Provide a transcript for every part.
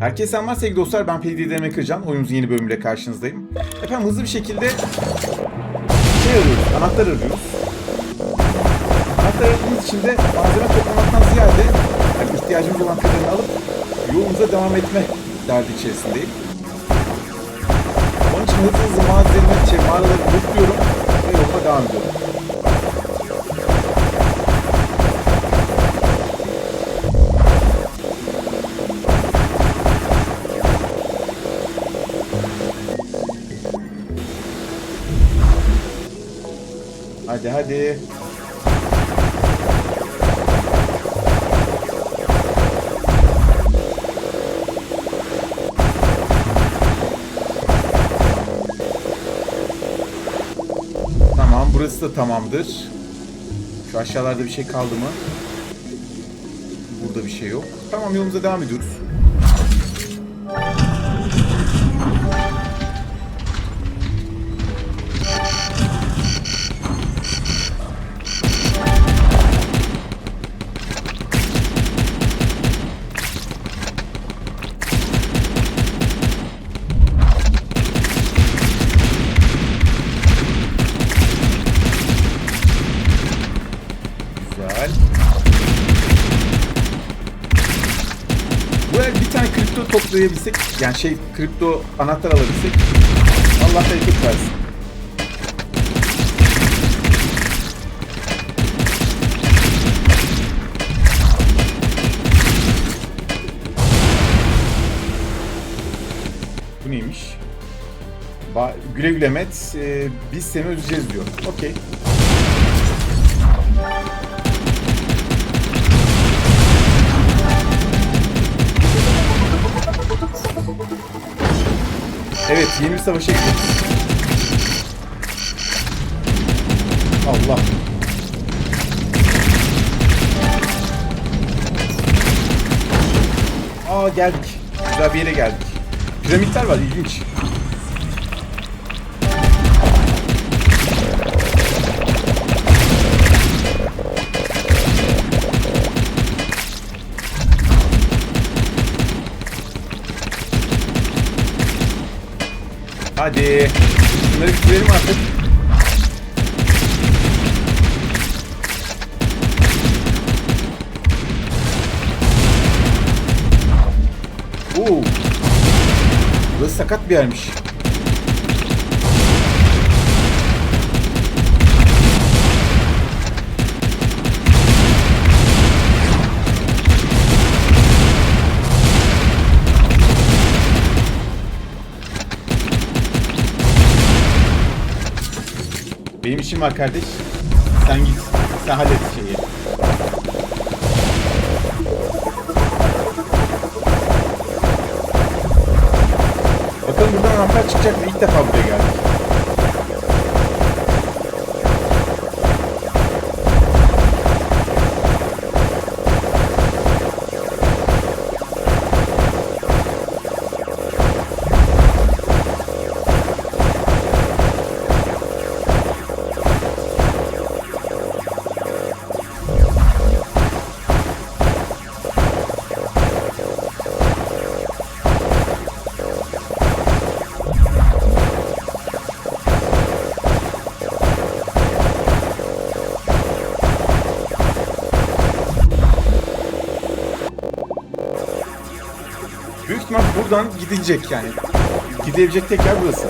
Herkese selamlar sevgili dostlar. Ben PDDM Kırcan. Oyunumuzun yeni bölümüyle karşınızdayım. Efendim hızlı bir şekilde şey arıyoruz. Anahtar arıyoruz. Anahtar aradığımız için de malzeme toplamaktan ziyade yani ihtiyacımız olan kadarını alıp yolumuza devam etme derdi içerisindeyim. Onun için hızlı hızlı malzeme, şey, mağaraları buluyorum ve yoluma devam ediyorum. Hadi hadi. Tamam burası da tamamdır. Şu aşağılarda bir şey kaldı mı? Burada bir şey yok. Tamam yolumuza devam ediyoruz. Kripto toplayabilsek, yani şey kripto anahtar alabilsek Allah bereket versin. Bu neymiş? Ba güle güle Met, e, biz seni özleyeceğiz diyor. Okey. Evet, yeni bir savaşa gidiyoruz. Allah. Aa geldik. Güzel bir yere geldik. Piramitler var, ilginç. Hadi. Şunları bitirelim artık. Oo. Burası sakat bir yermiş. Benim işim var kardeş. Sen git. Sen hallet şeyi. Bakalım buradan anahtar çıkacak mı? İlk defa buraya geldik. İhtimal buradan gidilecek yani. Gidebilecek tek yer burası.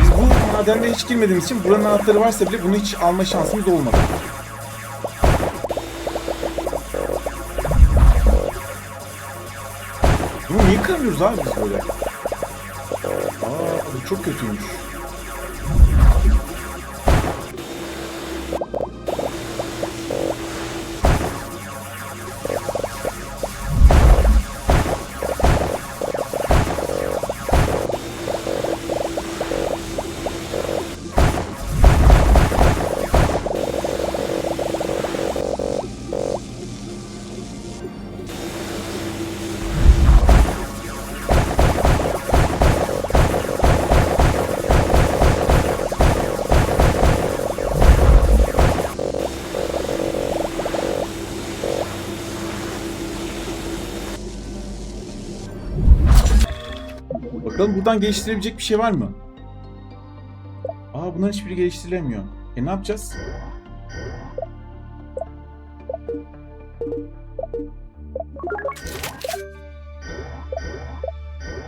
Biz bu madende hiç girmediğimiz için buranın anahtarı varsa bile bunu hiç alma şansımız olmadı. Bunu niye kıramıyoruz abi biz böyle? Aa bu çok kötüymüş. Bakalım buradan geliştirebilecek bir şey var mı? Aa bunların hiçbiri geliştirilemiyor. E ne yapacağız?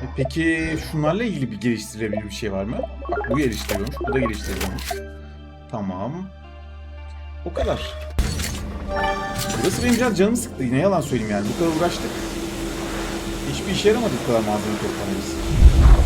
E peki şunlarla ilgili bir geliştirilebilir bir şey var mı? Bak bu geliştiriliyormuş, bu da geliştiriliyormuş. Tamam. O kadar. Burası benim biraz canımı sıktı. Ne yalan söyleyeyim yani. Bu kadar uğraştık. Hiçbir işe yaramadı bu kadar malzeme toplamamız.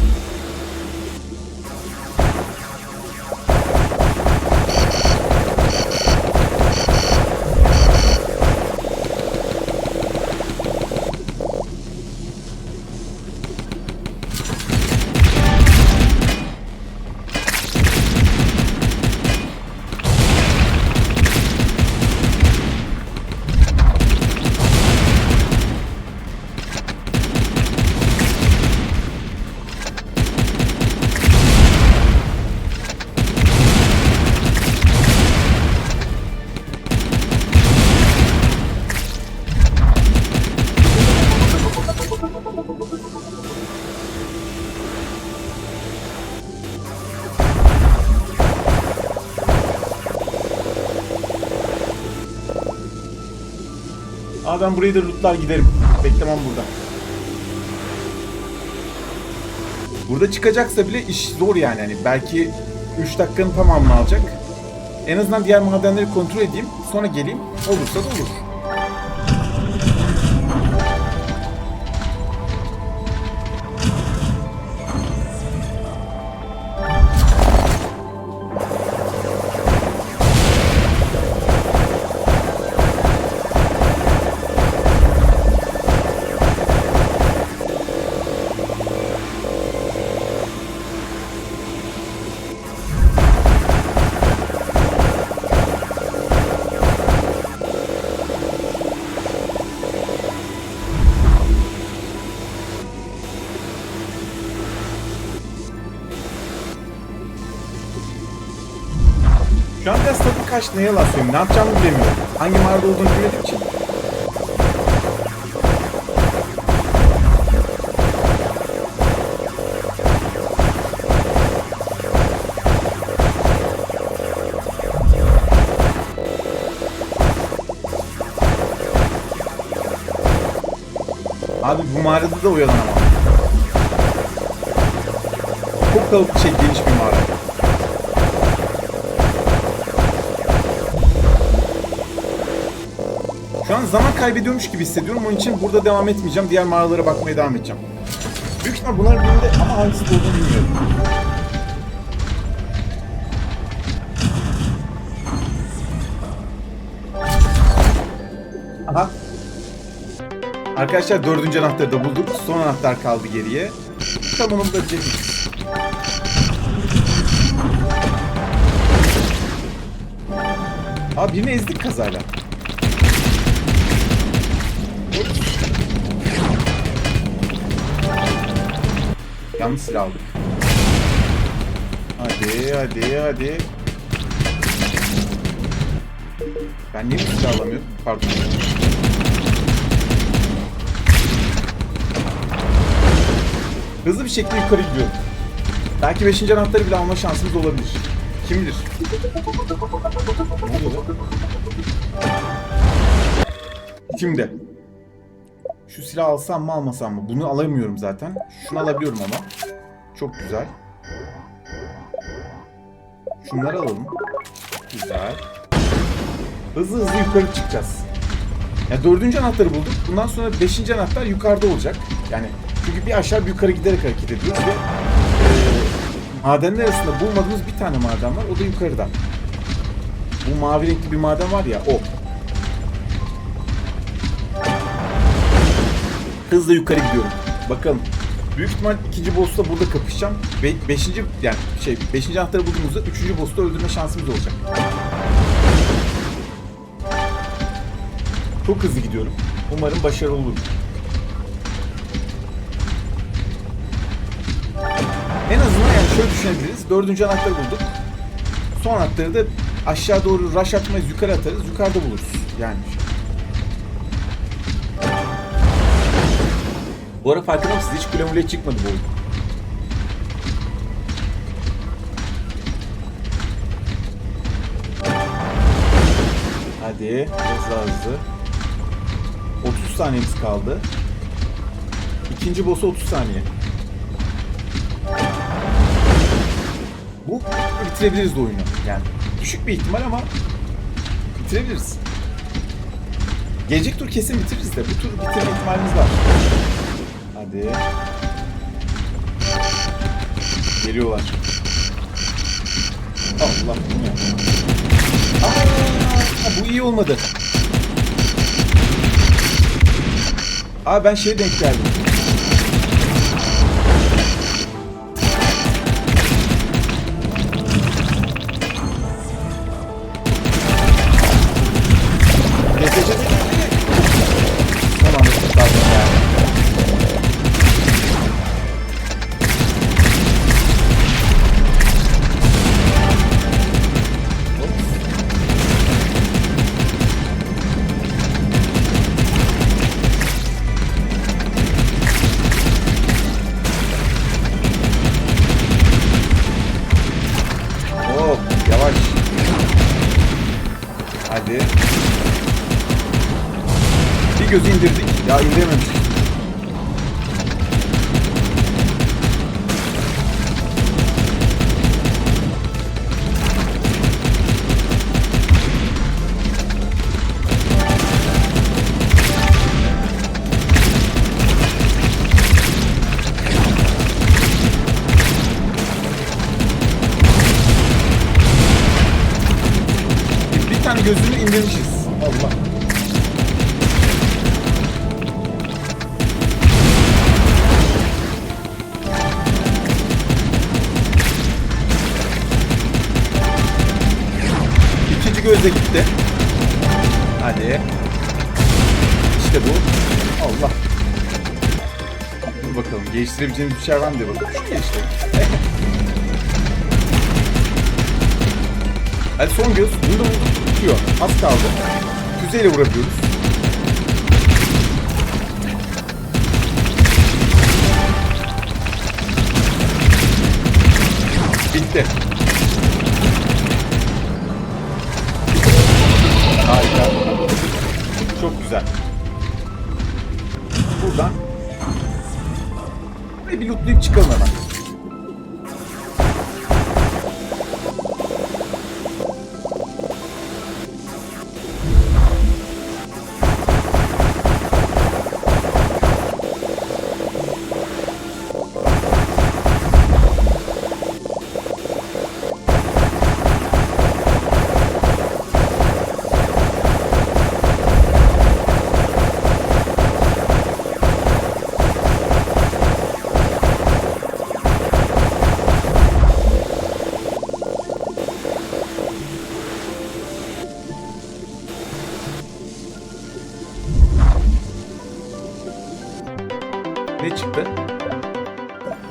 Aa ben burayı da lootlar giderim. Beklemem burada. Burada çıkacaksa bile iş zor yani. Hani belki 3 dakikanın tamamını alacak. En azından diğer madenleri kontrol edeyim. Sonra geleyim. Olursa da olur. Biraz tadım kaçtı. Ne yapacağımı bilemiyorum. Hangi mağarada olduğunu bilmediğim için. Abi bu mağarada da uyanamam. Çok kalıplı şey geniş bir mağara. An zaman kaybediyormuş gibi hissediyorum. Onun için burada devam etmeyeceğim. Diğer mağaralara bakmaya devam edeceğim. Büyük ihtimal bunların birinde ama hangisi olduğunu bilmiyorum. Aha. Arkadaşlar dördüncü anahtarı da bulduk. Son anahtar kaldı geriye. Bakalım onu bulabilecek miyiz? Abi birini ezdik kazayla. Yanlış silah aldık. Hadi hadi hadi. Ben niye bu silah alamıyorum? Pardon. Hızlı bir şekilde yukarı gidiyorum. Belki 5. anahtarı bile alma şansımız olabilir. Kim bilir? Ne oluyor lan? Şu silahı alsam mı almasam mı? Bunu alamıyorum zaten. Şunu alabiliyorum ama. Çok güzel. Şunları alalım. Güzel. Hızlı hızlı yukarı çıkacağız. Ya dördüncü anahtarı bulduk. Bundan sonra beşinci anahtar yukarıda olacak. Yani çünkü bir aşağı bir yukarı giderek hareket ediyoruz ve e, madenler arasında bulmadığımız bir tane maden var. O da yukarıda. Bu mavi renkli bir maden var ya o. Hızla yukarı gidiyorum. Bakalım. Büyük ihtimal ikinci boss'ta burada kapışacağım. Ve beşinci yani şey beşinci anahtarı bulduğumuzda üçüncü boss'ta öldürme şansımız olacak. Çok hızlı gidiyorum. Umarım başarılı olurum. En azından yani şöyle düşünebiliriz. Dördüncü anahtarı bulduk. Son anahtarı da aşağı doğru rush atmayız, yukarı atarız. Yukarıda buluruz. Yani. Bu ara farkında mısınız? Hiç kule çıkmadı bu oyun. Hadi daha hızlı. 30 saniyemiz kaldı. İkinci boss'a 30 saniye. Bu bitirebiliriz de oyunu. Yani düşük bir ihtimal ama bitirebiliriz. Gelecek tur kesin bitiririz de bu tur bitirme ihtimalimiz var. Hadi. Geliyorlar. Allah ne? Aa, bu iyi olmadı. Abi ben şeye denk geldim. Gözü indirdik. Ya indirememiştik. Hadi. İşte bu. Allah. Dur bakalım. Geliştirebileceğimiz bir şey var mı diye bakalım. Şu gelişti. Hadi son göz. Bunu da vurduk. Tutuyor. Az kaldı. Füzeyle vurabiliyoruz. Bitti. Güzel. Buradan Burayı bir lootlayıp çıkalım hemen.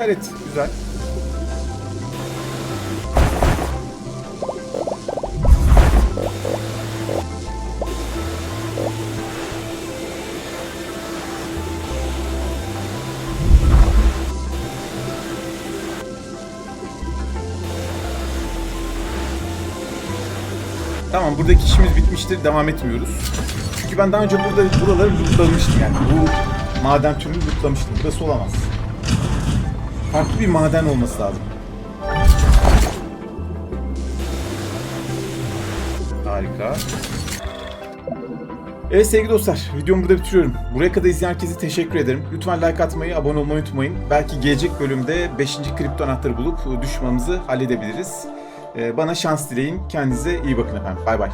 Evet, güzel. Tamam buradaki işimiz bitmiştir. Devam etmiyoruz. Çünkü ben daha önce burada buraları lootlamıştım yani. Bu maden türünü lootlamıştım. Burası olamaz. Farklı bir maden olması lazım. Harika. Evet sevgili dostlar, videomu burada bitiriyorum. Buraya kadar izleyen herkese teşekkür ederim. Lütfen like atmayı, abone olmayı unutmayın. Belki gelecek bölümde 5. kripto anahtarı bulup düşmanımızı halledebiliriz. Ee, Bana şans dileyin. Kendinize iyi bakın efendim. Bay bay.